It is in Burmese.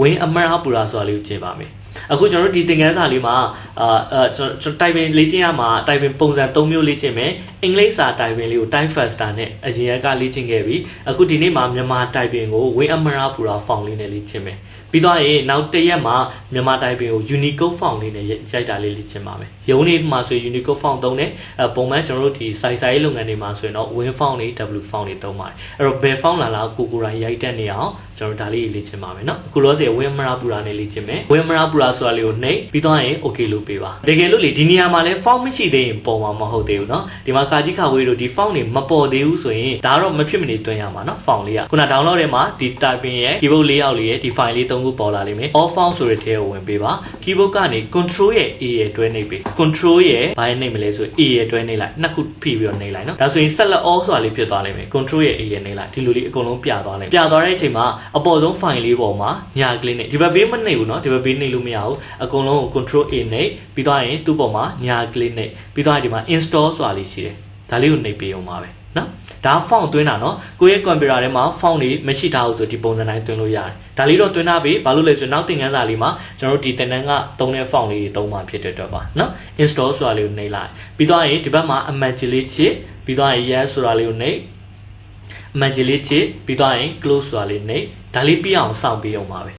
ဝင်းအမရပူရာဆိုတာလေးကိုကျင့်ပါမယ်အခုကျွန်တော်တို့ဒီသင်ခန်းစာလေးမှာအာအာကျွန်တော်ကျွန်တော်တိုင်ပင်လေ့ကျင့်ရမှာတိုင်ပင်ပုံစံ၃မျိုးလေ့ကျင့်မယ်အင်္ဂလိပ်စာတိုင်ပင်လေးကို type faster နဲ့အရင်ကလေ့ကျင့်ခဲ့ပြီအခုဒီနေ့မှာမြန်မာတိုင်ပင်ကိုဝင်းအမရပူရာ font လေးနဲ့လေ့ကျင့်မယ်ပြီးတော့ရင်နောက်တစ်ရက်မှာမြန်မာတိုင်ပင်ကို Unicode font လေးနဲ့ရိုက်တာလေးလေ့ကျင့်ပါမယ်ရုံးလေးမှာဆိုရင် Unicode font သုံးတယ်အဲပုံမှန်ကျွန်တော်တို့ဒီ site site လုပ်ငန်းတွေမှာဆိုရင်တော့ win font လေး w font လေးသုံးပါတယ်အဲ့တော့ဘယ် font လာလာကိုကိုရိုင်းရိုက်တဲ့နေအောင် ကျွန်တော်ဒါလေးလေ့ကျင့်ပါမယ်နော်အခုလောဆယ်ဝင်းမရာပူရာနဲ့လေ့ကျင့်မယ်ဝင်းမရာပူရာဆိုတာလေးကိုနှိပ်ပြီးသွားရင် okay လို့ပေးပါတကယ်လို့လေဒီနေရာမှာလဲ font မရှိသေးရင်ပုံမှာမဟုတ်သေးဘူးနော်ဒီမှာကာကြီးခါဝေးတို့ဒီ font တွေမပေါ်သေးဘူးဆိုရင်ဒါတော့မဖြစ်မနေတွင်းရမှာနော် font လေးကခုန download ထဲမှာဒီ typing ရဲ့ keyboard လေးယောက်လေးရဲ့ဒီ file လေး၃ခုပေါ်လာလိမ့်မယ် all font ဆိုတဲ့ထဲကိုဝင်ပေးပါ keyboard ကနေ control ရဲ့ a ရဲ့တွဲနှိပ်ပေး control ရဲ့ဘာရဲ့နှိပ်မလဲဆို a ရဲ့တွဲနှိပ်လိုက်နှစ်ခုဖိပြီးတော့နှိပ်လိုက်နော်ဒါဆိုရင် select all ဆိုတာလေးဖြစ်သွားလိမ့်မယ် control ရဲ့ a ရဲ့နှိပ်လိုက်ဒီလိုလေးအကုန်လုံးပြသွားလိမ့်မယ်ပြသွားတဲ့အချိန်မှာအပေါ်ဆုံး file လေးပေါ်မှာညာကလစ်နဲ့ဒီဘက်ဘေးမနှိပ်ဘူးเนาะဒီဘက်ဘေးနှိပ်လို့မရဘူးအကုန်လုံးကို control a နှိပ်ပြီးသွားရင်သူ့ပေါ်မှာညာကလစ်နှိပ်ပြီးသွားရင်ဒီမှာ install ဆိုတာလေးရှိတယ်ဒါလေးကိုနှိပ်ပေးအောင်ပါပဲเนาะဒါ font သွင်းတာเนาะကိုယ့်ရဲ့ computer ထဲမှာ font တွေမရှိထားဘူးဆိုဒီပုံစံတိုင်းသွင်းလို့ရတယ်ဒါလေးတော့သွင်းထားပြီဘာလို့လဲဆိုတော့နောက်သင်ခန်းစာလေးမှာကျွန်တော်တို့ဒီသင်တန်းကသုံးတဲ့ font လေးတွေသုံးမှာဖြစ်တဲ့အတွက်ပါเนาะ install ဆိုတာလေးကိုနှိပ်လိုက်ပြီးသွားရင်ဒီဘက်မှာ image လေးချစ်ပြီးသွားရင် yes ဆိုတာလေးကိုနှိပ် image လေးချစ်ပြီးသွားရင် close ဆိုတာလေးနှိပ်ဒါလေးပြအောင်စောင့်ပြီးအောင်ပါပဲ